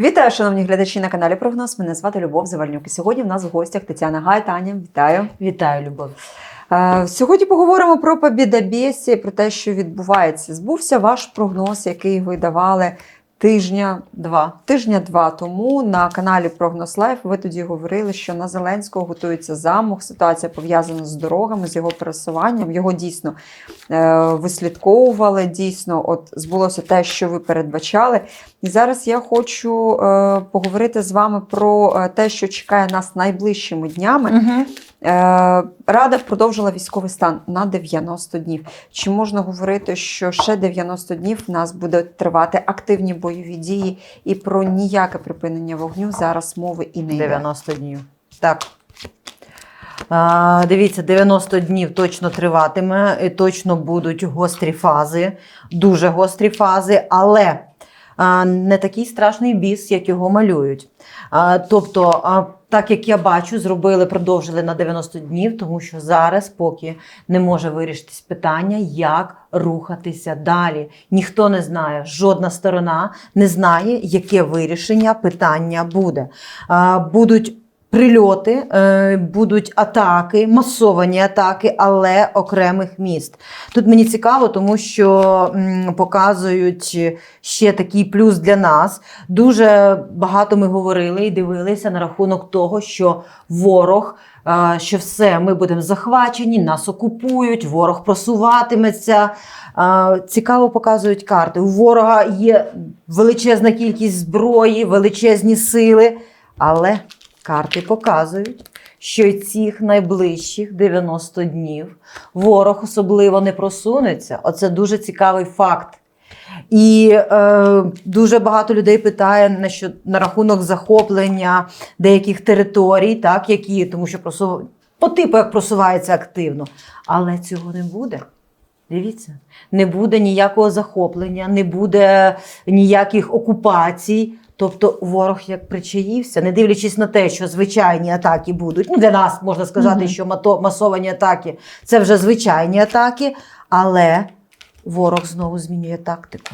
Вітаю, шановні глядачі на каналі Прогноз. Мене звати Любов Завальнюк. І сьогодні в нас в гостях Тетяна Гай. Таня, вітаю. Вітаю, Любов. Сьогодні поговоримо про побідабєсі, про те, що відбувається. Збувся ваш прогноз, який ви давали тижня два. Тижня два тому на каналі Прогноз Лайф. Ви тоді говорили, що на Зеленського готується замах. Ситуація пов'язана з дорогами, з його пересуванням. Його дійсно е, вислідковували. Дійсно, от збулося те, що ви передбачали. І зараз я хочу е, поговорити з вами про е, те, що чекає нас найближчими днями. Угу. Рада продовжила військовий стан на 90 днів. Чи можна говорити, що ще 90 днів в нас будуть тривати активні бойові дії, і про ніяке припинення вогню зараз мови і не йде? 90 днів. Так. А, дивіться, 90 днів точно триватиме, і точно будуть гострі фази, дуже гострі фази, але не такий страшний біс, як його малюють. Тобто, так як я бачу, зробили, продовжили на 90 днів, тому що зараз поки не може вирішитись питання, як рухатися далі. Ніхто не знає, жодна сторона не знає, яке вирішення питання буде. Будуть прильоти, е, будуть атаки, масовані атаки, але окремих міст. Тут мені цікаво, тому що показують ще такий плюс для нас. Дуже багато ми говорили і дивилися на рахунок того, що ворог. е, Що все, ми будемо захвачені, нас окупують, ворог просуватиметься. Е, Цікаво показують карти. У ворога є величезна кількість зброї, величезні сили, але карти показують, що цих найближчих 90 днів ворог особливо не просунеться. Оце дуже цікавий факт. І е, дуже багато людей питає на, що, на рахунок захоплення деяких територій, так, які, тому що просув... по типу як просувається активно. Але цього не буде. Дивіться, не буде ніякого захоплення, не буде ніяких окупацій. Тобто ворог як причаївся, не дивлячись на те, що звичайні атаки будуть. Ну, для нас можна сказати, що мато- масовані атаки це вже звичайні атаки, але ворог знову змінює тактику.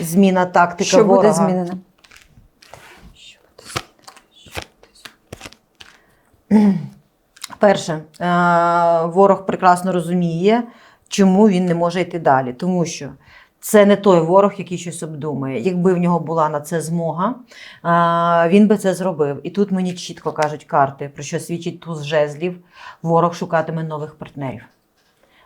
Зміна тактика Що ворога. буде змінено? Перше, ворог прекрасно розуміє, чому він не може йти далі. Тому що це не той ворог, який щось обдумує. Якби в нього була на це змога, він би це зробив. І тут мені чітко кажуть карти, про що свідчить туз жезлів. Ворог шукатиме нових партнерів.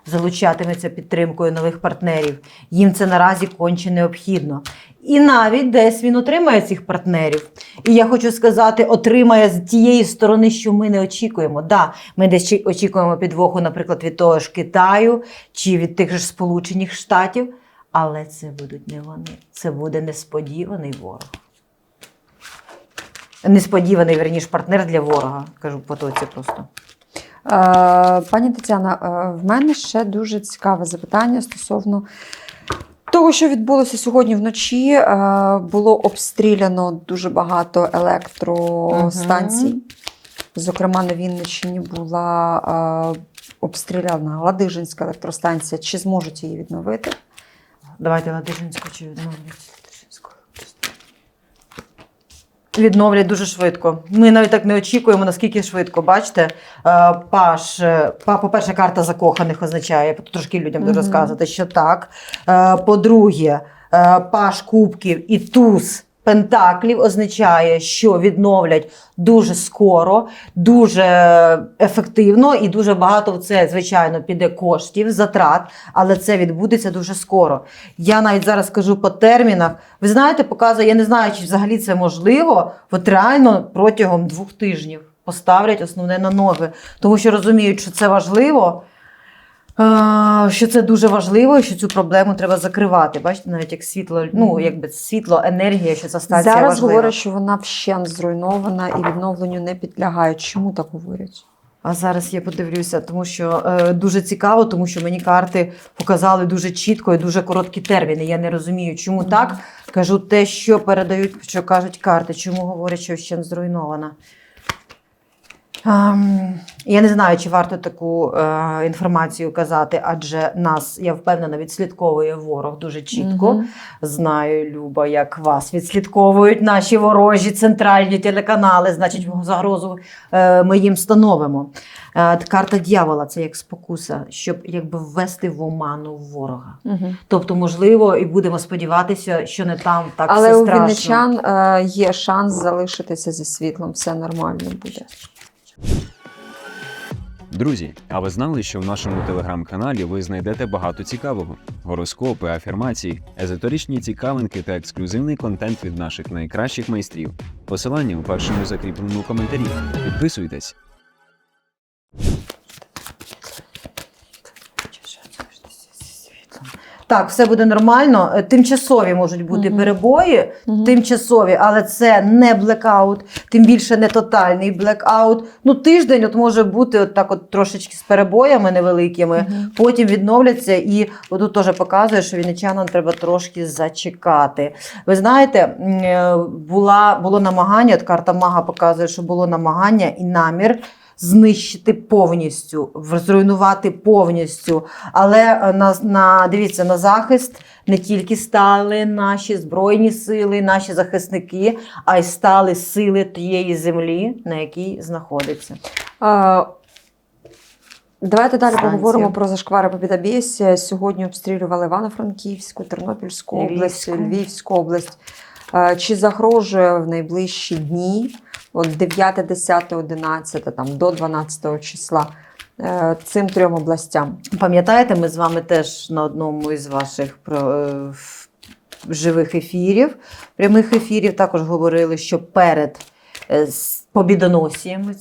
Залучатиметься підтримкою нових партнерів. Їм це наразі конче необхідно. І навіть десь він отримає цих партнерів. І я хочу сказати, отримає з тієї сторони, що ми не очікуємо. Да, ми десь очікуємо підвоху, наприклад, від того ж Китаю чи від тих ж Сполучених Штатів, але це будуть не вони. Це буде несподіваний ворог. Несподіваний, верніш, партнер для ворога. Кажу по тоці просто. Е, Пані Тетяна, е, в мене ще дуже цікаве запитання стосовно того, що відбулося сьогодні вночі. Е, Було обстріляно дуже багато електростанцій. Зокрема, на Вінниччині була обстріляна Ладижинська електростанція. Чи зможуть її відновити? Давайте Ладижинську чи відновлять Відновлять дуже швидко. Ми навіть так не очікуємо, наскільки швидко. Бачите, е, паш, е, по-перше, карта закоханих означає, я трошки людям розказувати, що так. Е, По-друге, паш кубків і туз пентаклів означає, що відновлять дуже скоро, дуже ефективно і дуже багато в це, звичайно, піде коштів, затрат, але це відбудеться дуже скоро. Я навіть зараз скажу по термінах. Ви знаєте, показує, я не знаю, чи взагалі це можливо, от реально протягом двох тижнів поставлять основне на ноги, тому що розуміють, що це важливо. Що це дуже важливо, що цю проблему треба закривати. Бачите, навіть як світло, ну якби світло, енергія, що ця станція Зараз важлива. говорять, що вона вщент зруйнована і відновленню не підлягає. Чому так говорять? А зараз я подивлюся, тому що е, дуже цікаво, тому що мені карти показали дуже чітко і дуже короткі терміни. Я не розумію, чому Мгм. так. Кажу те, що передають, що кажуть карти, чому говорять, що ще зруйнована. Я не знаю, чи варто таку е, інформацію казати, адже нас, я впевнена, відслідковує ворог дуже чітко. Мгм. Знаю, Люба, як вас відслідковують наші ворожі центральні телеканали, значить, загрозу е, ми їм становимо. Е, карта дьявола це як спокуса, щоб якби ввести в оману ворога. Мгм. Тобто, можливо, і будемо сподіватися, що не там так Але все у страшно. вінничан е, є шанс залишитися зі світлом, все нормально буде. Друзі, а ви знали, що в нашому телеграм-каналі ви знайдете багато цікавого: гороскопи, афірмації, езоторичні цікавинки та ексклюзивний контент від наших найкращих майстрів. Посилання у першому закріпленому коментарі. Підписуйтесь. Так, все буде нормально. Е, Тимчасові можуть бути Мгм. перебої, Мгм. тимчасові, але це не блекаут, тим більше не тотальний блекаут. Ну, тиждень от може бути от так, от трошечки з перебоями невеликими. Мгм. Потім відновляться, і тут теж показує, що вінничанам треба трошки зачекати. Ви знаєте, е, була, було намагання, от карта Мага показує, що було намагання і намір. Знищити повністю, зруйнувати повністю. Але е, на, на дивіться на захист не тільки стали наші збройні сили, наші захисники, а й стали сили тієї землі, на якій знаходиться. Е, Давайте далі Станція. поговоримо про зашквари Побєдобєсія. Сьогодні обстрілювали Івано-Франківську, Тернопільську область, Львівську. Область. Чи загрожує в найближчі дні, от 9, 10, 11, там, до 12 числа, е, цим трьом областям? Пам'ятаєте, ми з вами теж на одному із ваших е, живих ефірів, прямих ефірів також говорили, що перед е, побідоносієм,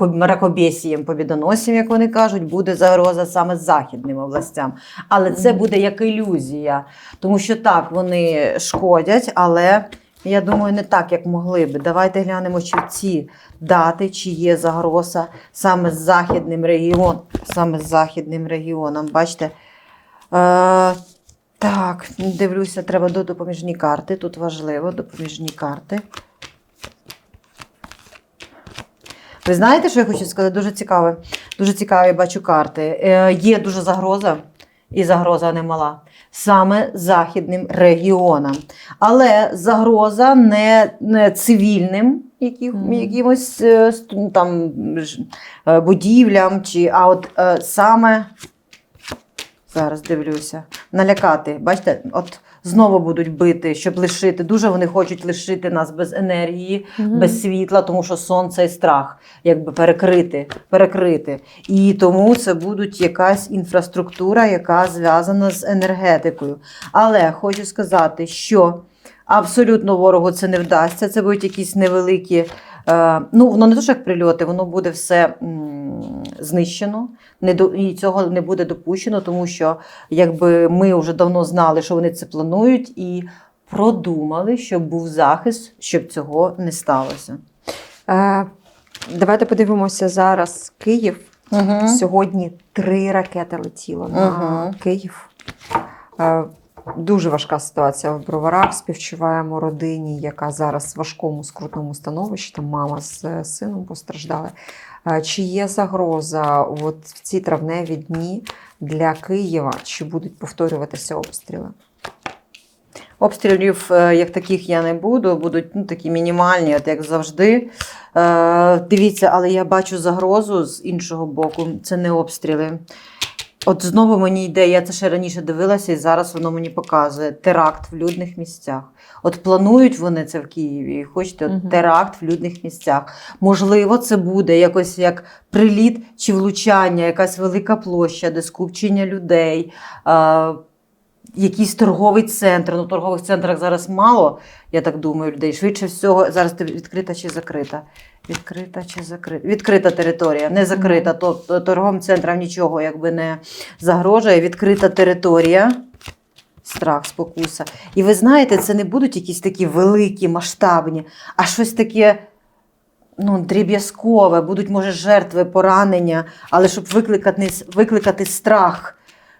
мракобєсієм побідоносієм, як вони кажуть, буде загроза саме західним областям. Але це буде як ілюзія, тому що так, вони шкодять, але. Я думаю, не так, як могли би. Давайте глянемо, чи ці дати, чи є загроза саме з західним регіоном, саме з західним регіоном. Бачите? Е, так, дивлюся, треба до допоміжні карти. Тут важливо допоміжні карти. Ви знаєте, що я хочу сказати? Дуже цікаве. Дуже цікаві бачу карти. Е, є дуже загроза, і загроза немала. Саме західним регіонам. Але загроза не, не цивільним які, якимось е, там, е, будівлям, чи, а от е, саме зараз дивлюся, налякати. Бачите, от знову будуть бити, щоб лишити. Дуже вони хочуть лишити нас без енергії, без світла, тому що сонце і страх, якби перекрити, перекрити. І тому це будуть якась інфраструктура, яка зв'язана з енергетикою. Але хочу сказати, що абсолютно ворогу це не вдасться. Це будуть якісь невеликі. Е, ну, воно не то, що як прильоти, воно буде все знищено. Не до, і цього не буде допущено, тому що якби ми вже давно знали, що вони це планують, і продумали, щоб був захист, щоб цього не сталося. Е, Давайте подивимося зараз Київ. Угу. Сьогодні три ракети летіло на Мгм. Київ. Дуже важка ситуація в броварах. Співчуваємо родині, яка зараз в важкому скрутному становищі. Там мама з е, сином постраждали. Е, Чи є загроза от в ці травневі дні для Києва? Чи будуть повторюватися обстріли? Обстрілів е, як таких я не буду, будуть ну, такі мінімальні, от як завжди. Е, дивіться, але я бачу загрозу з іншого боку. Це не обстріли. От знову мені йде, я це ще раніше дивилася, і зараз воно мені показує теракт в людних місцях. От планують вони це в Києві. і Хочете, от теракт в людних місцях. Можливо, це буде якось як приліт чи влучання, якась велика площа, де скупчення людей. Якийсь торговий центр. Ну, в торгових центрах зараз мало, я так думаю, людей. Швидше всього, зараз ти відкрита чи закрита? Відкрита чи закрита? Відкрита територія, не закрита. Тобто торговим центрам нічого якби не загрожує. Відкрита територія. Страх, спокуса. І ви знаєте, це не будуть якісь такі великі, масштабні, а щось таке ну, дріб'язкове, будуть, може, жертви, поранення, але щоб викликати, викликати страх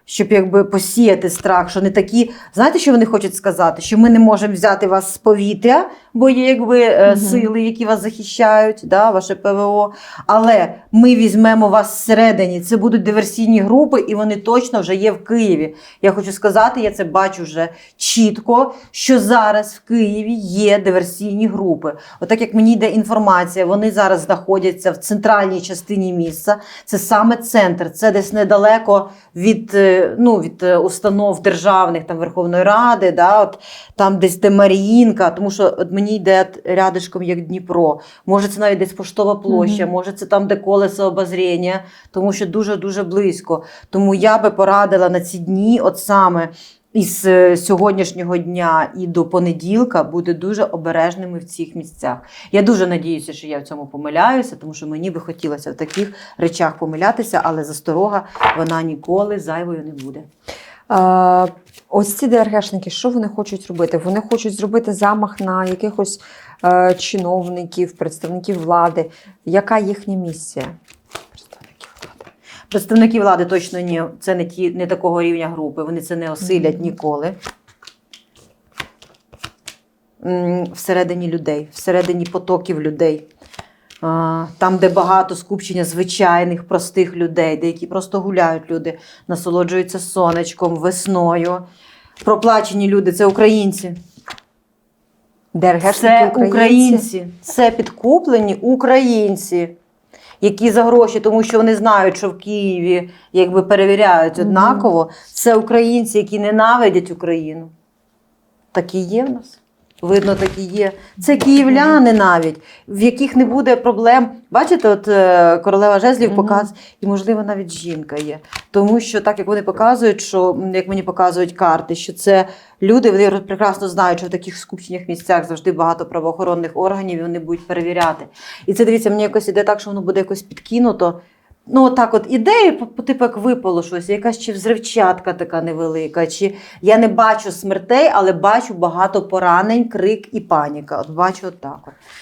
щоб якби посіяти страх, що не такі. Знаєте, що вони хочуть сказати? Що ми не можемо взяти вас з повітря, бо є якби е, сили, які вас захищають, да, ваше ПВО. Але ми візьмемо вас всередині. Це будуть диверсійні групи, і вони точно вже є в Києві. Я хочу сказати, я це бачу вже чітко, що зараз в Києві є диверсійні групи. Отак як мені йде інформація, вони зараз знаходяться в центральній частині міста. Це саме центр, це десь недалеко від, е, ну, від е, установ державних там Верховної Ради, да, от, там десь де Маріїнка, тому що от мені йде рядишком як Дніпро. Може, це навіть десь поштова площа, Мгм. може, це там, де колесо обозріння, тому що дуже-дуже близько. Тому я би порадила на ці дні, от саме. Із е, сьогоднішнього дня і до понеділка бути дуже обережними в цих місцях. Я дуже надіюся, що я в цьому помиляюся, тому що мені би хотілося в таких речах помилятися, але засторога вона ніколи зайвою не буде. Ось ці ДРГшники, що вони хочуть робити? Вони хочуть зробити замах на якихось е, чиновників, представників влади. Яка їхня місія? Представників влади. Представники влади точно ні, це не ті, не такого рівня групи. Вони це не осилять ніколи. М, Всередині людей, всередині потоків людей. Там, де багато скупчення звичайних простих людей, деякі просто гуляють люди, насолоджуються сонечком, весною. Проплачені люди це українці. Це українці, це підкуплені українці, які за гроші, тому що вони знають, що в Києві якби перевіряють однаково. Це українці, які ненавидять Україну. Такі є в нас. Видно, такі є. Це київляни навіть, в яких не буде проблем. Бачите, от е, королева жезлів показ, і, можливо, навіть жінка є. Тому що так як вони показують, що як мені показують карти, що це люди, вони прекрасно знають, що в таких скупчених місцях завжди багато правоохоронних органів, і вони будуть перевіряти. І це дивіться, мені якось іде так, що воно буде якось підкинуто. Ну, отак от іде, і по- по- типу як випало щось, якась чи взривчатка така невелика, чи я не бачу смертей, але бачу багато поранень, крик і паніка. От бачу отак.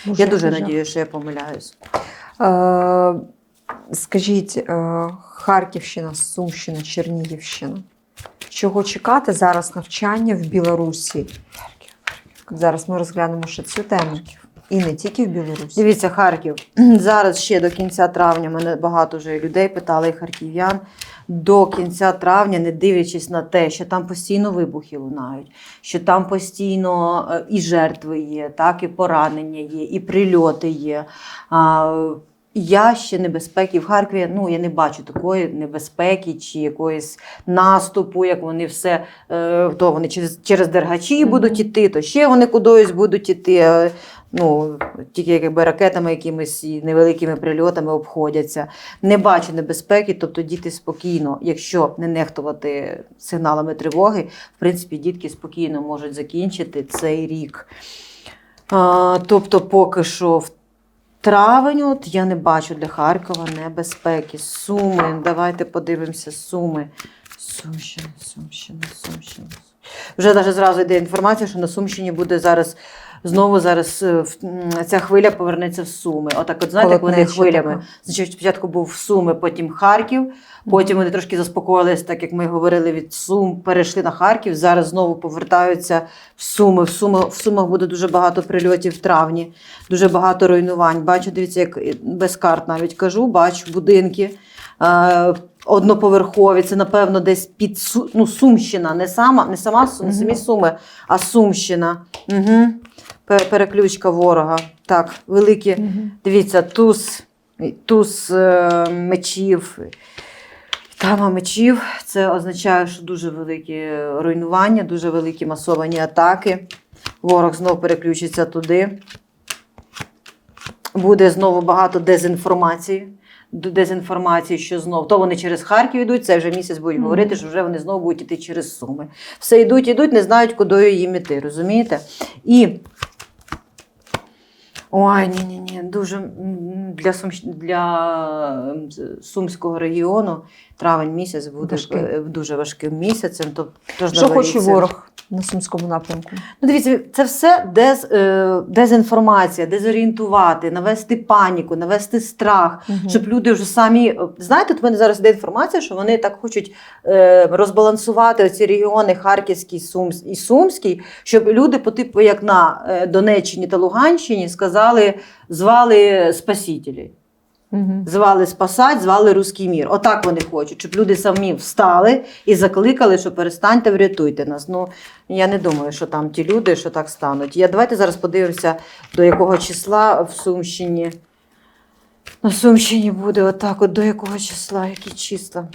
От. я дуже жах. надіюся, що я помиляюсь. Е, скажіть, е, Харківщина, Сумщина, Чернігівщина. Чого чекати зараз навчання в Білорусі? Зараз ми розглянемо ще цю тему. І не тільки в Білорусі. Дивіться, Харків. Зараз ще до кінця травня мене багато вже людей питали, і харків'ян. До кінця травня, не дивлячись на те, що там постійно вибухи лунають, що там постійно е, і жертви є, так, і поранення є, і прильоти є. Я ще небезпеки в Харкові. Ну я не бачу такої небезпеки чи якоїсь наступу, як вони все е, то вони через, через дергачі будуть іти, то ще вони кудись будуть іти. Ну, тільки якби ракетами, якимись і невеликими прильотами обходяться. Не бачу небезпеки, тобто діти спокійно, якщо не нехтувати сигналами тривоги, в принципі, дітки спокійно можуть закінчити цей рік. А, тобто, поки що в травень, от я не бачу для Харкова небезпеки. Суми, давайте подивимося, суми. Сумщина, Сумщина, Сумщина. Вже навіть зразу йде інформація, що на Сумщині буде зараз. Знову зараз е, ця хвиля повернеться в Суми. Отак, от знаєте, як вони хвилями. Значить, спочатку був Суми, потім Харків. Потім вони трошки заспокоїлись, так як ми говорили від Сум, перейшли на Харків. Зараз знову повертаються в Суми. В Сумах, в Сумах буде дуже багато прильотів в травні, дуже багато руйнувань. Бачу, дивіться, як е, без карт навіть кажу, бачу будинки. Е, Одноповерхові, це напевно десь під ну, Сумщина, не сама, не сама не самі Суми, а Сумщина. Угу. Переключка ворога. Так, великі. Мгм. Дивіться, туз, туз е, мечів. Тама мечів це означає, що дуже великі руйнування, дуже великі масовані атаки. Ворог знову переключиться туди. Буде знову багато дезінформації. Д- Дезінформації, що знов то вони через Харків йдуть, це вже місяць будуть Мгм. говорити, що вже вони знову будуть іти через Суми. Все йдуть, йдуть, не знають, куди їм іти, розумієте? І Ой, ні, ні. Дуже для, Сум... для Сумського регіону травень місяць буде Важкий. е, дуже важким місяцем. Тобто, тож Що хоче ворог на сумському напрямку? Ну, дивіться, це все дез, е, дезінформація, дезорієнтувати, навести паніку, навести страх, Мгм. щоб люди вже самі. е, Знаєте, от в мене зараз йде інформація, що вони так хочуть розбалансувати оці регіони Харківський Сумс, і Сумський, щоб люди, по типу, як на Донеччині та Луганщині, сказали, звали спасителі. Мгм. Звали спасать, звали руський мір. Отак вони хочуть, щоб люди самі встали і закликали, що перестаньте, врятуйте нас. Ну я не думаю, що там ті люди, що так стануть. Я давайте зараз подивимося, до якого числа в Сумщині. На Сумщині буде отак, от до якого числа, які числа.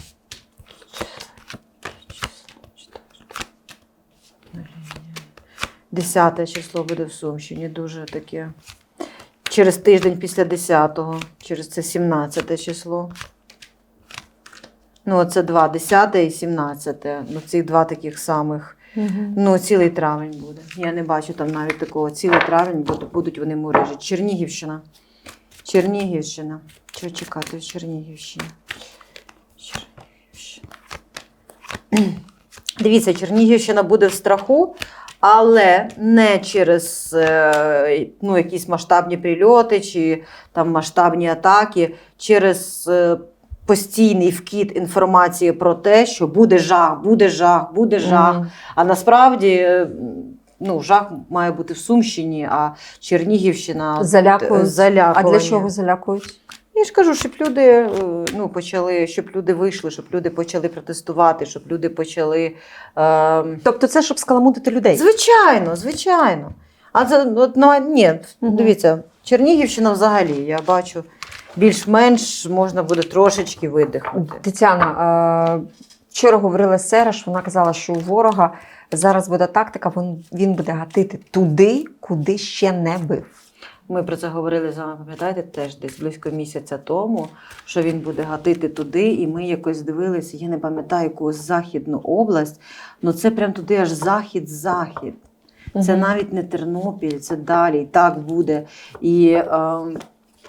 Десяте число буде в Сумщині, дуже таке. Через тиждень після 10-го, через це 17 число. Ну, це два, 10 і 17. Ну, цих два таких самих. Мгм. Ну, цілий травень буде. Я не бачу там навіть такого. Цілий травень буде, будуть вони мурижі. Чернігівщина. Чернігівщина. Чого чекати в Чернігівщині? Чернігівщина. Дивіться, Чернігівщина буде в страху, але не через е, ну, якісь масштабні прильоти чи там масштабні атаки, через е, постійний вкид інформації про те, що буде жах, буде жах, буде жах. Мгм. А насправді е, ну, жах має бути в Сумщині, а Чернігівщина Залякують. залякування. А для чого залякують? Я ж кажу, щоб люди е, ну, почали, щоб люди вийшли, щоб люди почали протестувати, щоб люди почали. Е, Тобто, це щоб скаламутити людей. звичайно, звичайно. А це от, ну, ні, дивіться, Чернігівщина взагалі, я бачу, більш-менш можна буде трошечки видихнути. Тетяна, е, вчора говорила Сереш, вона казала, що у ворога зараз буде тактика, він, він буде гатити туди, куди ще не бив. Ми про це говорили з вами, пам'ятаєте, теж десь близько місяця тому, що він буде гатити туди, і ми якось дивилися, я не пам'ятаю якусь західну область, ну це прям туди аж захід-захід. Це угу. навіть не Тернопіль, це далі. І так буде. І е,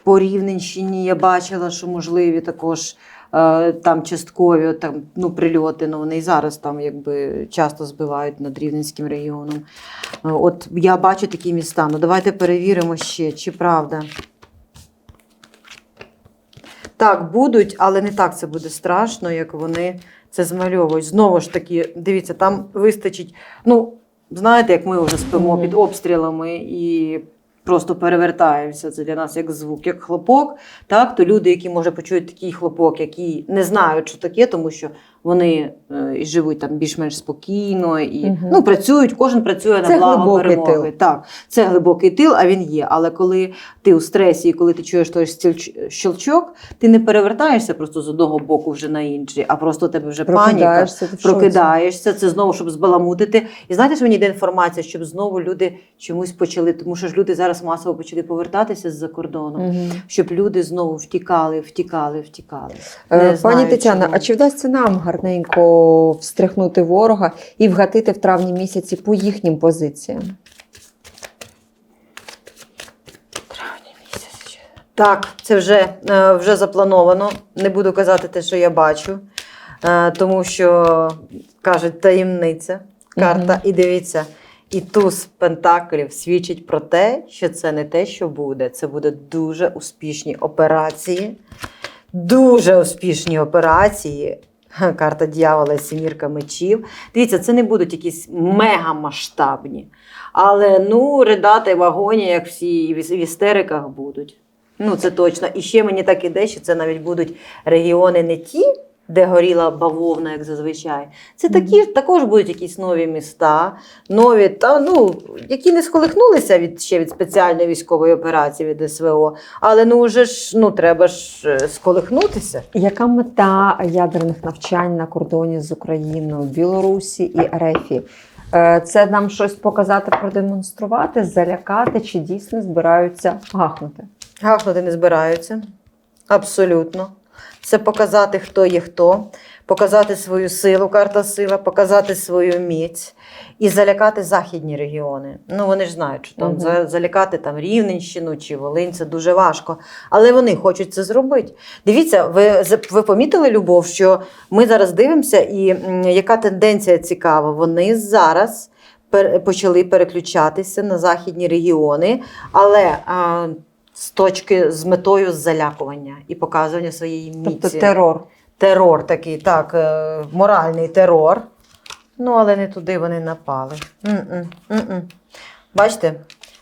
по Рівненщині я бачила, що можливі також там часткові там, ну, прильоти. Ну, вони і зараз там якби часто збивають над Рівненським регіоном. Е, От я бачу такі міста. Ну давайте перевіримо ще, чи правда. Так, будуть, але не так це буде страшно, як вони це змальовують. Знову ж таки, дивіться, там вистачить. Ну, знаєте, як ми вже спимо під обстрілами і просто перевертаємося. Це для нас як звук, як хлопок. Так, то люди, які може почують такий хлопок, які не знають, що таке, тому що вони е, і живуть там більш-менш спокійно і Мгм. ну, працюють, кожен працює Це на благо перемоги. тил. Так, це глибокий тил, а він є. Але коли ти у стресі, і коли ти чуєш той щелчок, ти не перевертаєшся просто з одного боку вже на інший, а просто у тебе вже паніка. Прокидаєшся, це знову, щоб збаламутити. І знаєте, що мені йде інформація, щоб знову люди чомусь почали, тому що ж люди зараз масово почали повертатися з-за кордону, Мгм. щоб люди знову втікали, втікали, втікали. Е, Не Пані знаю, Тетяна, чому. а чи вдасться нам гарненько встряхнути ворога і вгатити в травні місяці по їхнім позиціям? Травня місяць. Так, це вже, е, вже заплановано. Не буду казати те, що я бачу, е, тому що кажуть таємниця карта. Мгм. І дивіться, і туз пентаклів свідчить про те, що це не те, що буде. Це буде дуже успішні операції. Дуже успішні операції. Карта дьявола, сімірка мечів. Дивіться, це не будуть якісь мегамасштабні. Але ну, ридати в агоні, як всі в істериках будуть. Ну, це точно. І ще мені так іде, що це навіть будуть регіони не ті, де горіла бавовна, як зазвичай. Це такі, також будуть якісь нові міста, нові, та, ну, які не сколихнулися від, ще від спеціальної військової операції від СВО. Але ну вже ж ну, треба ж е, сколихнутися. Яка мета ядерних навчань на кордоні з Україною, Білорусі і Ерефії? Е, Це нам щось показати, продемонструвати, залякати, чи дійсно збираються гахнути? Гахнути не збираються. Абсолютно. Це показати, хто є хто, показати свою силу, карта сила, показати свою міць і залякати західні регіони. Ну вони ж знають, що там за- залякати там Рівненщину чи Волинь це дуже важко. Але вони хочуть це зробити. Дивіться, ви, ви помітили любов, що ми зараз дивимося, і яка тенденція цікава? Вони зараз почали переключатися на західні регіони, але а, з точки з метою залякування і показування своєї міці. Тобто терор. Терор такий, так, е, моральний терор. Ну, але не туди вони напали. М-м, м-м. Бачите,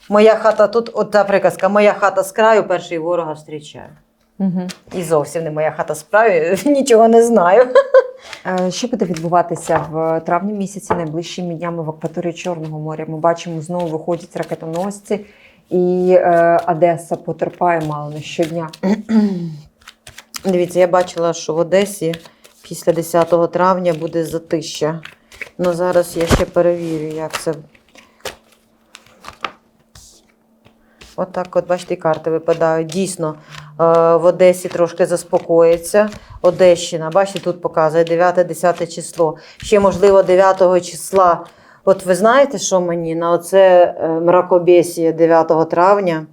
моя хата тут, от та приказка, моя хата з краю, перший ворога зустрічає. Угу. І зовсім не моя хата з краю, нічого не знаю. Е, Що буде відбуватися в травні місяці найближчими днями в акваторії Чорного моря? Ми бачимо, знову виходять ракетоносці, і е, Одеса потерпає мало не щодня. Дивіться, я бачила, що в Одесі після 10 травня буде затища. Ну зараз я ще перевірю, як це. Отак, от, бачите, карти випадають. Дійсно, е, в Одесі трошки заспокоїться. Одещина, бачите, тут показує 9-10 число. Ще, можливо, 9 числа. От ви знаєте, що мені на оце е, 9 травня,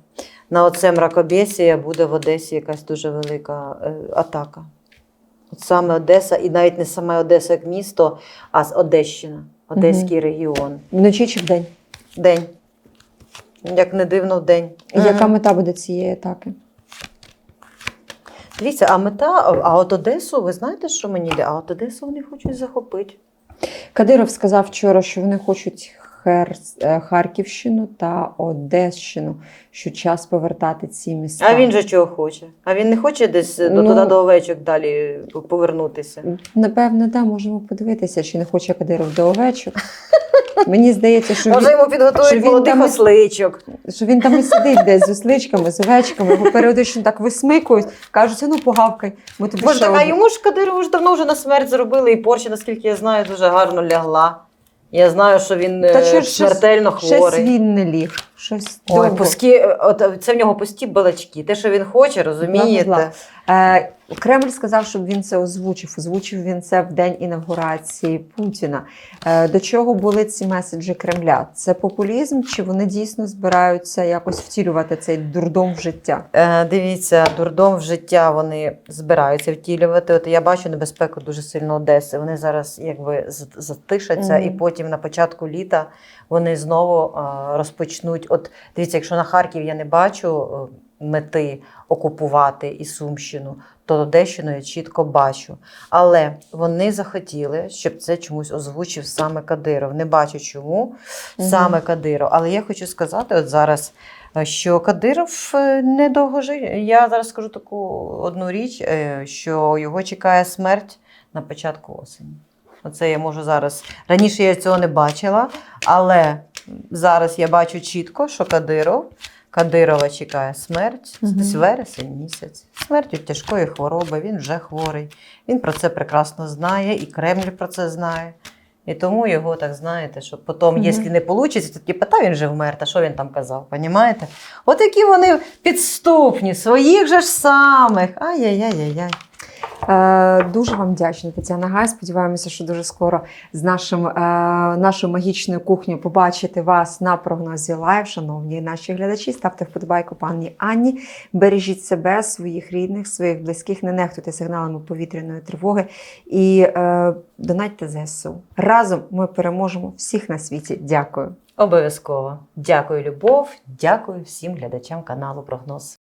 на оце мракобесія буде в Одесі якась дуже велика е, атака. От саме Одеса, і навіть не саме Одеса як місто, а Одещина, Одеський регіон. Вночі чи вдень? День. Як не дивно, в день. Яка мета буде цієї атаки? Дивіться, а мета, а от Одесу, ви знаєте, що мені йде? А от Одесу вони хочуть захопити. Кадиров сказав вчора, що вони хочуть Херс- е, Харківщину та Одещину, що час повертати ці міста. А він же чого хоче? А він не хоче десь до, Ну- туди до овечок далі повернутися. Напевно, да, можемо подивитися, чи не хоче Кадиров до овечок. Мені здається, що Може, він, йому що підготують він молодих там- осличок. що він там і сидить десь з осличками, з овечками, його періодично так висмикують, кажуть, ну погавкай, ми тобі Боже, ще так, а йому ж Кадирову ж давно вже на смерть зробили, і Порча, наскільки я знаю, дуже гарно лягла. Я знаю, що він Та е, ж, смертельно Щось хворий. він не ліг. Щось Ой, довго. пускі, е, от е, це в нього пусті балачки. Те, що він хоче, розумієте? Е, Кремль сказав, щоб він це озвучив. Озвучив він це в день інавгурації Путіна. Е, до чого були ці меседжі Кремля? Це популізм, чи вони дійсно збираються якось втілювати цей дурдом в життя? Е, дивіться, дурдом в життя вони збираються втілювати. От я бачу небезпеку дуже сильно Одеси. Вони зараз якби затишаться, Мгм. і потім на початку літа вони знову е, розпочнуть. От дивіться, якщо на Харків я не бачу е, мети окупувати і Сумщину, то Одещину я чітко бачу. Але вони захотіли, щоб це чомусь озвучив саме Кадиров. Не бачу чому саме Кадиров. Але я хочу сказати, от зараз е, що Кадиров е, недовго живе. Я зараз скажу таку одну річ, що його чекає смерть на початку осені. Оце я можу зараз. Раніше я цього не бачила, але зараз я бачу чітко, що Кадиров. Кадирова чекає смерть Мгм. десь вересень місяць. Смерть від тяжкої хвороби, він вже хворий. Він про це прекрасно знає, і Кремль про це знає. І тому його так знаєте, що потім, Мгм. якщо не вийде, то типу, та він же вмер, та що він там казав, понімаєте? От які вони підступні, своїх же ж самих. Ай-яй-яй-яй. Е, дуже вам вдячна, Тетяна Гай. Сподіваємося, що дуже скоро з нашим, е, нашою магічною кухнею побачити вас на прогнозі лайв. Шановні наші глядачі, ставте вподобайку пані Анні. Бережіть себе, своїх рідних, своїх близьких, не нехтуйте сигналами повітряної тривоги і е, донатьте ЗСУ. Разом ми переможемо всіх на світі. Дякую. Обов'язково. Дякую, любов. Дякую всім глядачам каналу Прогноз.